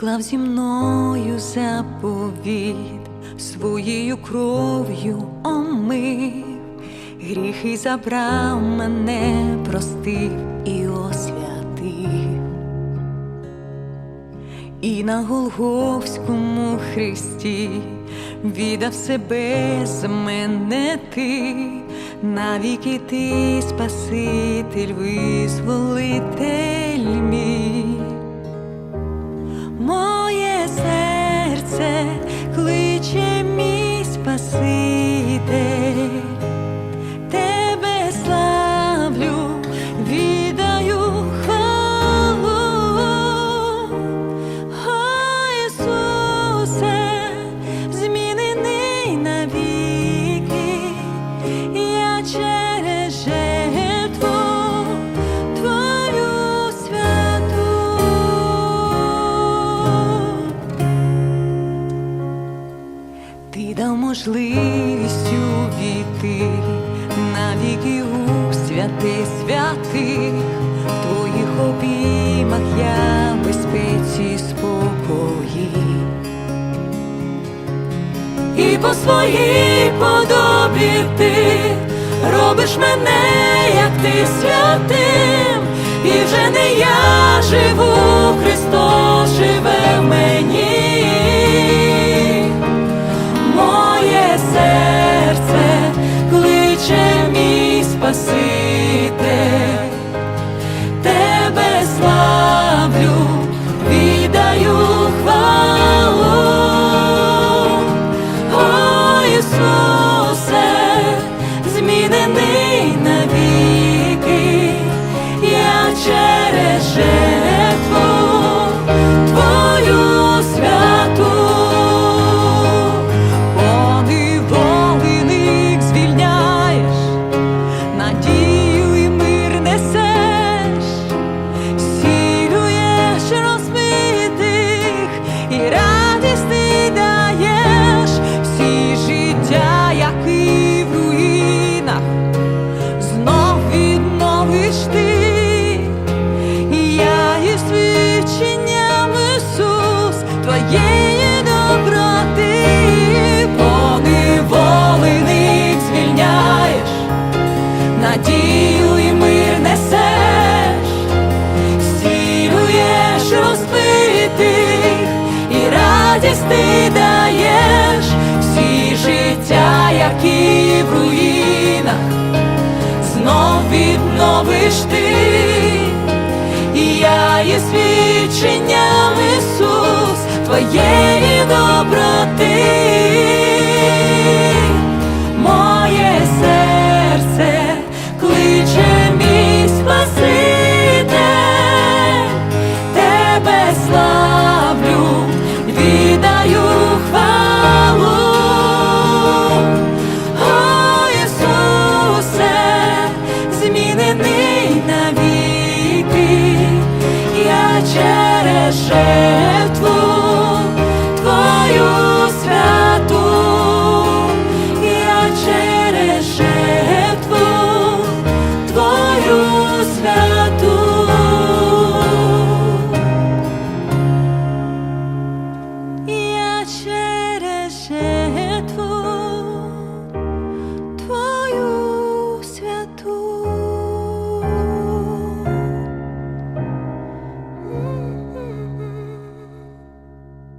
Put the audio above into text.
уклав зі мною заповіт, своєю кров'ю омив, гріхи забрав мене, простив і освятив. І на Голговському хресті віддав себе за мене ти, навіки ти, Спаситель, визволитель можливість увійти навіки у святе святих, в твоїх обіймах я в безпеці спокої. І по своїй подобі ти робиш мене, як ти святим, і вже не я живу, Христос радість ти даєш. Всі життя, які в руїнах, знов відновиш ти, і я є свідченням Ісус твоєї доброти, моє серце кличе мій спаситель. Тебе слава. shame.